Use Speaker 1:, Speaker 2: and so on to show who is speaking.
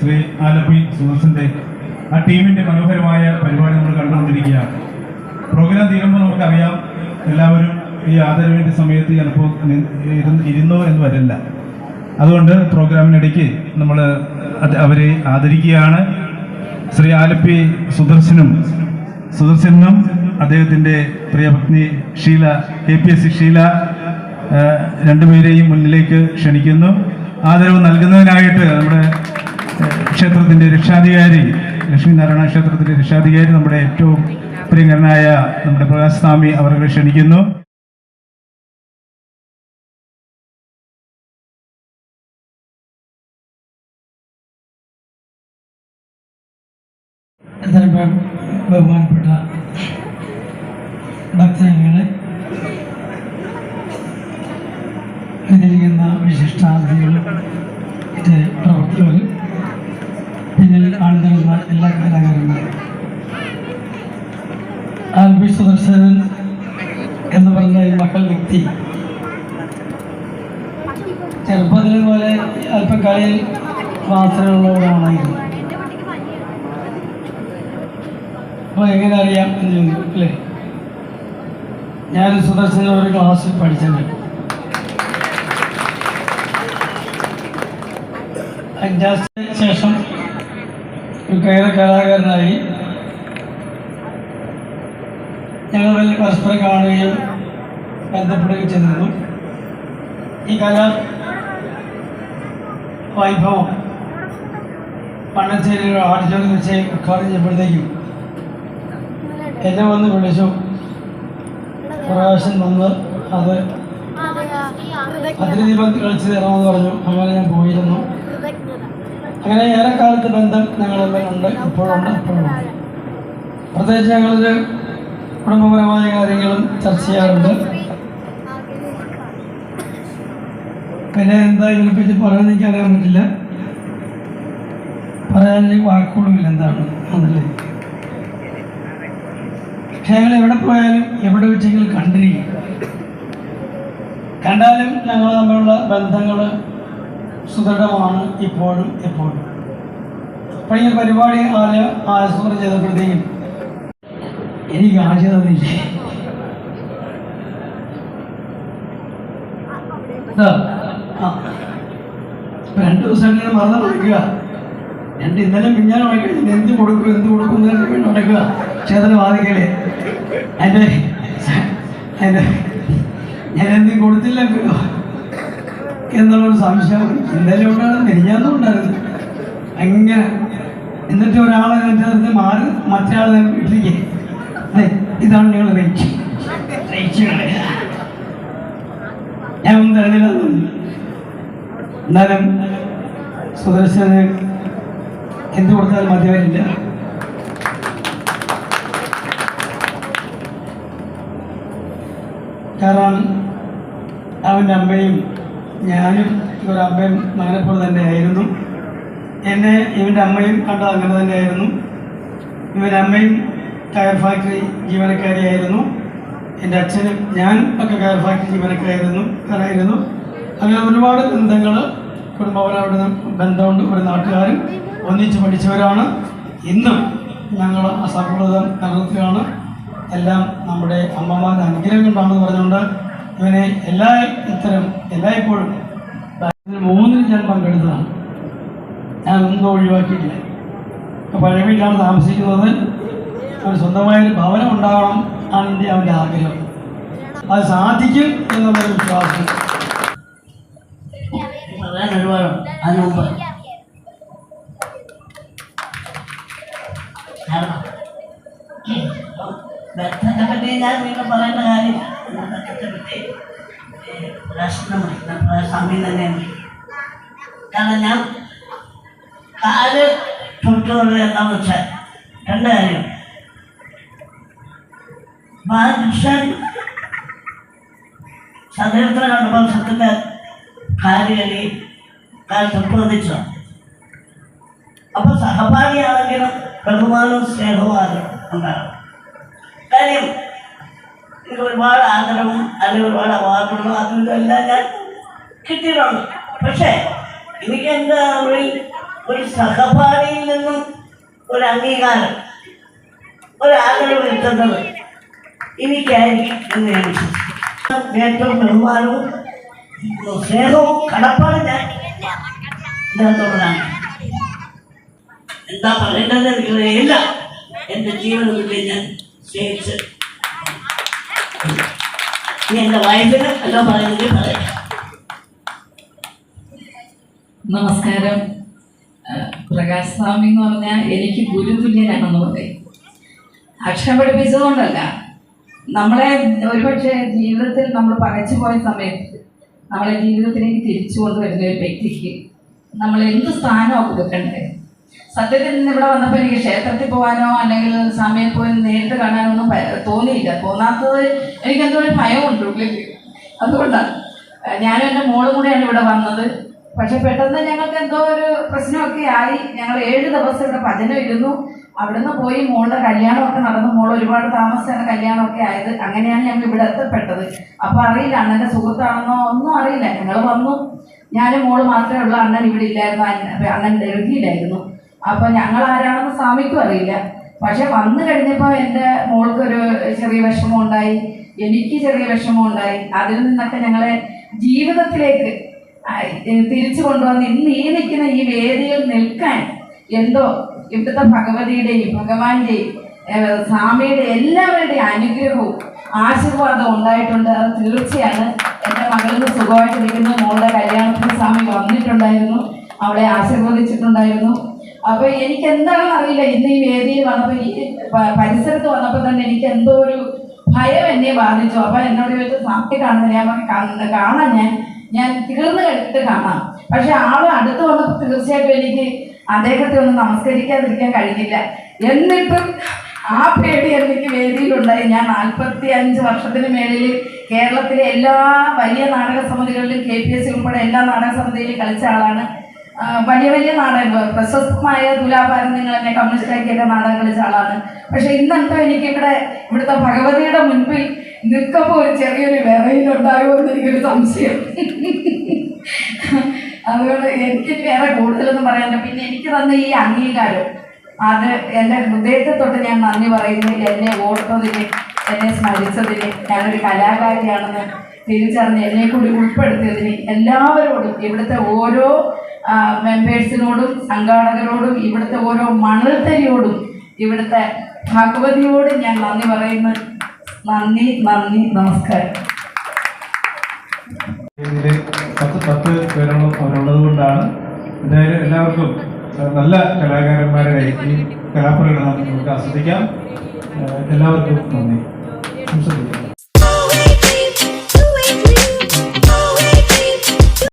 Speaker 1: ശ്രീ ആലപ്പി സുദർശന്റെ ആ ടീമിന്റെ മനോഹരമായ പരിപാടി നമ്മൾ കണ്ടുകൊണ്ടിരിക്കുകയാണ്. പ്രോഗ്രാം തീരുമ്പോൾ നമുക്കറിയാം എല്ലാവരും ഈ ആദരവിന്റെ സമയത്ത് ചിലപ്പോൾ ഇരുന്നോ എന്ന് വരില്ല. അതുകൊണ്ട് പ്രോഗ്രാമിനിടയ്ക്ക് നമ്മൾ അവരെ ആദരിക്കുകയാണ്. ശ്രീ ആലപ്പി സുദർശനും സുദർശനും അദ്ദേഹത്തിന്റെ പ്രിയപത്നി Sheela K P S C Sheela രണ്ടുപേരെയും മുന്നിലേക്ക് ക്ഷണിക്കുന്നു. ആദരവ് നൽകുന്നതിനായിട്ട് നമ്മുടെ ക്ഷേത്രത്തിന്റെ രക്ഷാധികാരി ലക്ഷ്മീനാരായണ ക്ഷേത്രത്തിന്റെ രക്ഷാധികാരി നമ്മുടെ ഏറ്റവും പ്രിയങ്കരനായ നമ്മുടെ പ്രകാശ് സ്വാമി അവരെ ക്ഷണിക്കുന്നു.
Speaker 2: ബഹുമാനപ്പെട്ട ഭക്തജനങ്ങളെ ഇതിരിക്കുന്ന പിന്നിൽ ആളുകളുള്ള എല്ലാ കലാകാരന്മാരും. ആൽബി സുദർശനൻ എന്ന് പറഞ്ഞ ഈ മക്കൾ വ്യക്തി ചെറുപ്പത്തിലെ പോലെ അല്പം കളിയിൽ വാസനയുള്ളവരാണായിരുന്നു അപ്പോൾ എങ്ങനെ അറിയാം എന്ന് ചോദിക്കും അല്ലേ? ഞാൻ സുദർശന ഒരു ക്ലാസ്സിൽ പഠിച്ചത് അഞ്ചാം ശേഷം കയറ കലാകാരനായി ഞങ്ങൾ പരസ്പരം കാണുകയും ബന്ധപ്പെടുകയും ചെയ്തിരുന്നു. ഈ കല വൈഭവം പണച്ചേരി ആഡിറ്റോറിയം വെച്ച് ഉദ്ഘാടനം ചെയ്യുമ്പോഴത്തേക്കും എന്നെ വന്ന് വിളിച്ചു. പ്രകാശൻ വന്ന് അത് അതിഥിദീപം കളിച്ച് തരണമെന്ന് പറഞ്ഞു. അങ്ങനെ ഞാൻ പോയിരുന്നു. അങ്ങനെ ഏറെക്കാലത്ത് ബന്ധം ഞങ്ങളെല്ലാം ഉണ്ട് ഇപ്പോഴുണ്ട് ഇപ്പോഴുണ്ട് പ്രത്യേകിച്ച് ഞങ്ങളൊരു കുടുംബപരമായ കാര്യങ്ങളും ചർച്ച ചെയ്യാറുണ്ട്. പിന്നെ എന്താ ഇതിനെപ്പറ്റി പറയാൻ എനിക്ക് അറിയാൻ പറ്റില്ല. പറയാൻ വാക്കുകളുമില്ല എന്താണ് അതല്ലേ പക്ഷെ ഞങ്ങൾ എവിടെ പോയാലും എവിടെ വെച്ചെങ്കിലും കണ്ടിരിക്കും. കണ്ടാലും ഞങ്ങൾ തമ്മിലുള്ള ബന്ധങ്ങൾ സുദൃഢമാണ് ഇപ്പോഴും എപ്പോഴും. അപ്പോൾ ഈ പരിപാടി ആര് ആസൂത്രണം ചെയ്തപ്പോഴത്തേക്കും എനിക്ക് ആശ തന്നില്ലേ? രണ്ട് ദിവസം ഇങ്ങനെ മറന്നു കൊടുക്കുക. രണ്ട് ഇന്നലെ വാങ്ങിക്കഴിഞ്ഞാൽ എന്ത് കൊടുക്കും എന്ത് കൊടുക്കും നടക്കുക. നടക്കുക ക്ഷേത്രവാദികളെ അതിന്റെ അതിന്റെ ഞാൻ എന്തും കൊടുത്തില്ല. എന്നുള്ളൊരു സംശയം എന്തെങ്കിലും ഉണ്ടായിരുന്നു മെരിഞ്ഞാന്നും ഉണ്ടായിരുന്നു. അങ്ങനെ എന്നിട്ട് ഒരാളെ എന്റെ മാറി മറ്റേ വീട്ടിലേക്ക്. അതെ ഇതാണ് ഞങ്ങൾ റേച്ച് ഞാൻ ഒന്നും തരുന്നില്ല എന്നാലും സുദർശന് എന്ത് കൊടുത്താലും മതിയാവില്ല കാരണം അവന്റെ അമ്മയും ഞാനും ഇവരുടെ അമ്മയും മകനെപ്പോലെ തന്നെയായിരുന്നു. എന്നെ ഇവന്റെ അമ്മയും കണ്ടത് അങ്ങനെ തന്നെയായിരുന്നു. ഇവന്റെ അമ്മയും ടയർ ഫാക്ടറി ജീവനക്കാരിയായിരുന്നു. എന്റെ അച്ഛനും ഞാൻ ഒക്കെ കയർ ഫാക്ടറി ജീവനക്കാരായിരുന്നു. ആയിരുന്നു അങ്ങനെ ഒരുപാട് ബന്ധങ്ങൾ കുടുംബപരമായിട്ട് ബന്ധമുണ്ട്. ഒരു നാട്ടുകാരും ഒന്നിച്ച് പഠിച്ചവരാണ്. ഇന്നും ഞങ്ങൾ ആ സൗഹൃദം നിലനിർത്തുകയാണ്. എല്ലാം നമ്മുടെ അമ്മമാരുടെ അനുഗ്രഹം കൊണ്ടാണെന്ന് പറഞ്ഞുകൊണ്ട് ഇവനെ എല്ലാ ഇത്തരം എല്ലായ്പ്പോഴും മൂന്നിൽ ഞാൻ പങ്കെടുത്തതാണ്. ഞാൻ ഒന്നും ഒഴിവാക്കിയിട്ടില്ല. പഴയ വീട്ടിലാണ് താമസിക്കുന്നത്. അവർ സ്വന്തമായൊരു ഭവനം ഉണ്ടാവണം ആണ് എന്റെ അവന്റെ ആഗ്രഹം. അത് സാധിക്കും എന്നുള്ളൊരു വിശ്വാസം. അതിന് മുമ്പ്.
Speaker 3: ഞാൻ വീണ്ടും പറയേണ്ട കാര്യമില്ല. പറ്റി പ്രശ്നം സമയം തന്നെയാണ്. കാരണം കാൽ തൊട്ടുള്ളത് എന്താണെന്ന് വെച്ചാൽ രണ്ട് കാര്യം. ബാലകൃഷ്ണൻ ശരീരത്തിന് കണ്ടപ്പോൾ സത്യത്തെ കാലുകളി കാൽ തൊട്ട് അപ്പൊ സഹപാഠിയാണെങ്കിലും ബഹുമാനവും സ്നേഹവും ആകും ഉണ്ടാകും കാര്യം എനിക്ക് ഒരുപാട് ആദരവും അല്ലെങ്കിൽ ഒരുപാട് അവാർഡുകളും അതും ഇതും എല്ലാം ഞാൻ കിട്ടിയിട്ടുണ്ട്. പക്ഷേ എനിക്ക് എന്റെ ഒരു ഒരു സഹപാഠിയിൽ നിന്നും ഒരു അംഗീകാരം ഒരു ആദരവ് കിട്ടുന്നത് എനിക്കായിരിക്കും എന്ന് ഞാൻ വിശ്വസിക്കുന്നു. ഏറ്റവും ബഹുമാനവും സ്നേഹവും കടപ്പാടും ഞാൻ ഇതിനകത്തോടാണ് എന്താ പറയേണ്ടത് എനിക്കറിയില്ല എന്റെ ജീവിതത്തിൽ ഞാൻ സ്നേഹിച്ച് ഇനി
Speaker 4: നമസ്കാരം. പ്രകാശ് സ്വാമി എന്ന് പറഞ്ഞാൽ എനിക്ക് ഗുരുതുല്യനാണെന്ന് പറയും. അക്ഷരം പഠിപ്പിച്ചതുകൊണ്ടല്ല. നമ്മളെ ഒരുപക്ഷെ ജീവിതത്തിൽ നമ്മൾ പകച്ചു പോയ സമയത്ത് നമ്മളെ ജീവിതത്തിലേക്ക് തിരിച്ചു കൊണ്ടുവരുന്ന ഒരു വ്യക്തിക്ക് നമ്മൾ എന്ത് സ്ഥാനമാണ് കൊടുക്കണ്ടേ സത്യത്തിൽ നിന്ന് ഇവിടെ വന്നപ്പോൾ എനിക്ക് ക്ഷേത്രത്തിൽ പോകാനോ അല്ലെങ്കിൽ സമയം പോയി നേരിട്ട് കാണാനൊന്നും തോന്നിയില്ല. തോന്നാത്തത് എനിക്ക് എന്തോ ഒരു ഭയമുണ്ട് ഉള്ളിൽ അതുകൊണ്ടാണ്. ഞാനും എന്റെ മോളും കൂടെയാണ് ഇവിടെ വന്നത്. പക്ഷെ പെട്ടെന്ന് ഞങ്ങൾക്ക് എന്തോ ഒരു പ്രശ്നമൊക്കെ ആയി. ഞങ്ങൾ ഏഴ് ദിവസം ഇവിടെ ഭജനം ഇരുന്നു. അവിടുന്ന് പോയി മോളുടെ കല്യാണമൊക്കെ നടന്നു. മോൾ ഒരുപാട് താമസിച്ചാണ് കല്യാണമൊക്കെ ആയത്. അങ്ങനെയാണ് ഞങ്ങൾ ഇവിടെ എത്തപ്പെട്ടത്. അപ്പോൾ അറിയില്ല അണ്ണന്റെ സുഹൃത്താണെന്നോ ഒന്നും അറിയില്ല. ഞങ്ങൾ വന്നു. ഞാനും മോൾ മാത്രമേ ഉള്ളൂ. അണ്ണൻ ഇവിടെ ഇല്ലായിരുന്നു. അണ്ണൻ ഡൽഹിയിലായിരുന്നു. അപ്പൊ ഞങ്ങൾ ആരാണെന്ന് സ്വാമിക്കും അറിയില്ല. പക്ഷെ വന്നു കഴിഞ്ഞപ്പോൾ എന്റെ മോൾക്കൊരു ചെറിയ വിഷമം ഉണ്ടായി എനിക്ക് ചെറിയ വിഷമം ഉണ്ടായി അതിൽ നിന്നൊക്കെ ഞങ്ങളെ ജീവിതത്തിലേക്ക് തിരിച്ചു കൊണ്ടുവന്ന് ഇന്ന് ഈ നിൽക്കുന്ന ഈ വേദിയിൽ നിൽക്കാൻ എന്തോ ഇവിടുത്തെ ഭഗവതിയുടെയും ഭഗവാന്റെയും സ്വാമിയുടെ എല്ലാവരുടെയും അനുഗ്രഹവും ആശീർവാദം ഉണ്ടായിട്ടുണ്ട്. അത് തീർച്ചയാണ്. എന്റെ മകളിന് സുഖമായിട്ടിരിക്കുന്നു. മോളുടെ കല്യാണത്തിന് സ്വാമി വന്നിട്ടുണ്ടായിരുന്നു. അവളെ ആശീർവദിച്ചിട്ടുണ്ടായിരുന്നു. അപ്പൊ എനിക്ക് എന്താണെന്ന് അറിയില്ല. ഇന്ന് ഈ വേദിയിൽ വന്നപ്പോൾ ഈ പരിസരത്ത് വന്നപ്പോൾ തന്നെ എനിക്ക് എന്തോ ഒരു ഭയം എന്നെ ബാധിച്ചു. അപ്പൊ എന്നോട് ചോദിച്ചു സാക്ഷി കാണുന്നില്ല ഞാൻ പറഞ്ഞു "കാണ- ഞാൻ. ഞാൻ തീർന്നു കഴിഞ്ഞിട്ട് കാണാം. പക്ഷെ ആൾ അടുത്ത് വന്നപ്പോൾ തീർച്ചയായിട്ടും എനിക്ക് അദ്ദേഹത്തെ ഒന്ന് നമസ്കരിക്കാതിരിക്കാൻ കഴിഞ്ഞില്ല. എന്നിട്ടും ആ പേടി എനിക്ക് വേദിയിലുണ്ടായി. ഞാൻ നാൽപ്പത്തി അഞ്ച് വർഷത്തിന് മേളിൽ കേരളത്തിലെ എല്ലാ വലിയ നാടക സമിതികളിലും കെ പി എസ് ഉൾപ്പെടെ എല്ലാ നാടക സമിതിയിലും കളിച്ച ആളാണ്. വലിയ വലിയ നാടകങ്ങൾ. പ്രശസ്തമായ തുലാഭാരം നിങ്ങൾ എന്നെ കമ്മ്യൂണിസ്റ്റ് നാടകം കളിച്ച ആളാണ് പക്ഷെ ഇന്നത്തെ എനിക്ക് ഇവിടെ ഇവിടുത്തെ ഭഗവതിയുടെ മുൻപിൽ നിൽക്കുമ്പോൾ ഒരു ചെറിയൊരു വിറയിലുണ്ടാകുമോ എന്ന് എനിക്കൊരു സംശയം. അതുകൊണ്ട് എനിക്ക് വേറെ കൂടുതലൊന്നും പറയാനില്ല. പിന്നെ എനിക്ക് തന്ന ഈ അംഗീകാരം അത് എന്റെ ഹൃദയത്തെ തൊട്ട് ഞാൻ നന്ദി പറയുന്നതിൽ എന്നെ ഓർത്തതിന് എന്നെ സ്മരിച്ചതിന് ഞാനൊരു കലാകാരിയാണെന്ന് തിരിച്ചറിഞ്ഞ് എന്നെ കൂടി ഉൾപ്പെടുത്തിയതിന് എല്ലാവരോടും ഇവിടുത്തെ ഓരോ മെമ്പേഴ്സിനോടും സംഘാടകരോടും ഇവിടുത്തെ ഓരോ മണൽത്തരിയോടും ഇവിടുത്തെ ഭഗവതിയോടും ഞാൻ നന്ദി പറയുന്നു. നന്ദി നന്ദി നമസ്കാരം.
Speaker 1: പത്ത് പത്ത് പേരോളം അവരുള്ളത് കൊണ്ടാണ് എന്തായാലും എല്ലാവർക്കും നല്ല കലാകാരന്മാരെ ഈ കലാപ്രകടനം നമുക്ക് ആസ്വദിക്കാം. എല്ലാവർക്കും നന്ദി. സംസാരിക്കാം